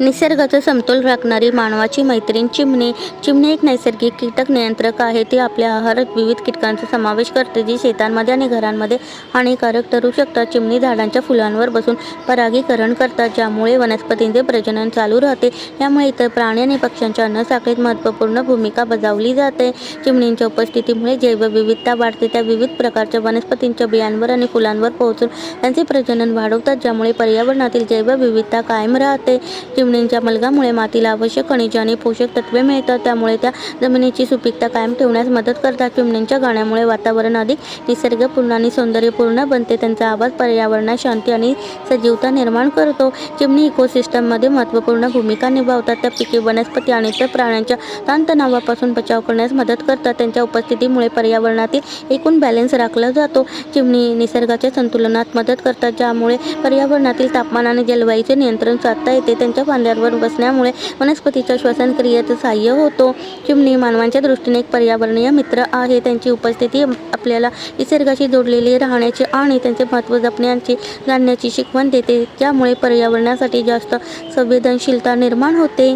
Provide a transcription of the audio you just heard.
निसर्गाचा समतोल राखणारी मानवाची मैत्रीण चिमणी. चिमणी एक नैसर्गिक कीटक नियंत्रक आहे. ती आपल्या आहारात विविध कीटकांचा समावेश करते. जी शेतांमध्ये आणि घरांमध्ये हानिकारक ठरू शकतात. चिमणी झाडांच्या फुलांवर बसून परागीकरण करतात ज्यामुळे वनस्पतींचे प्रजनन चालू राहते. यामुळे इतर प्राणी आणि पक्ष्यांच्या अन्न साखळीत महत्त्वपूर्ण भूमिका बजावली जाते. चिमणींच्या उपस्थितीमुळे जैवविविधता वाढते. त्या विविध प्रकारच्या वनस्पतींच्या बियांवर आणि फुलांवर पोहोचून त्यांचे प्रजनन वाढवतात ज्यामुळे पर्यावरणातील जैवविविधता कायम राहते. चिमणींच्या मलगामुळे मातीला आवश्यक खनिजे आणि पोषक तत्वे मिळतात. त्यामुळे त्या जमिनीची सुपीकता कायम ठेवण्यास मदत करतात. चिमणींच्या गाण्यामुळे वातावरण अधिक निसर्गपूर्ण आणि सौंदर्यपूर्ण बनते. त्यांचा आवाज पर्यावरणात शांती आणि सजीवता निर्माण करतो. चिमणी इकोसिस्टममध्ये महत्त्वपूर्ण भूमिका निभावतात. त्या पिके वनस्पती आणि इतर प्राण्यांच्या ताणतणावापासून बचाव करण्यास मदत करतात. त्यांच्या उपस्थितीमुळे पर्यावरणातील एकूण बॅलन्स राखला जातो. चिमणी निसर्गाच्या संतुलनात मदत करतात ज्यामुळे पर्यावरणातील तापमान आणि जलवायूचे नियंत्रण साधता येते. त्यांच्या फांद्यांवर बसण्यामुळे वनस्पतीच्या श्वसन क्रियेत सहाय्य होतो. चिमणी मानवांच्या दृष्टीने एक पर्यावरणीय मित्र आहे. त्यांची उपस्थिती आपल्याला निसर्गाशी जोडलेली राहण्याची आणि त्यांचे महत्त्व जपण्याची जाणण्याची शिकवण देते. त्यामुळे पर्यावरणासाठी जास्त संवेदनशीलता निर्माण होते.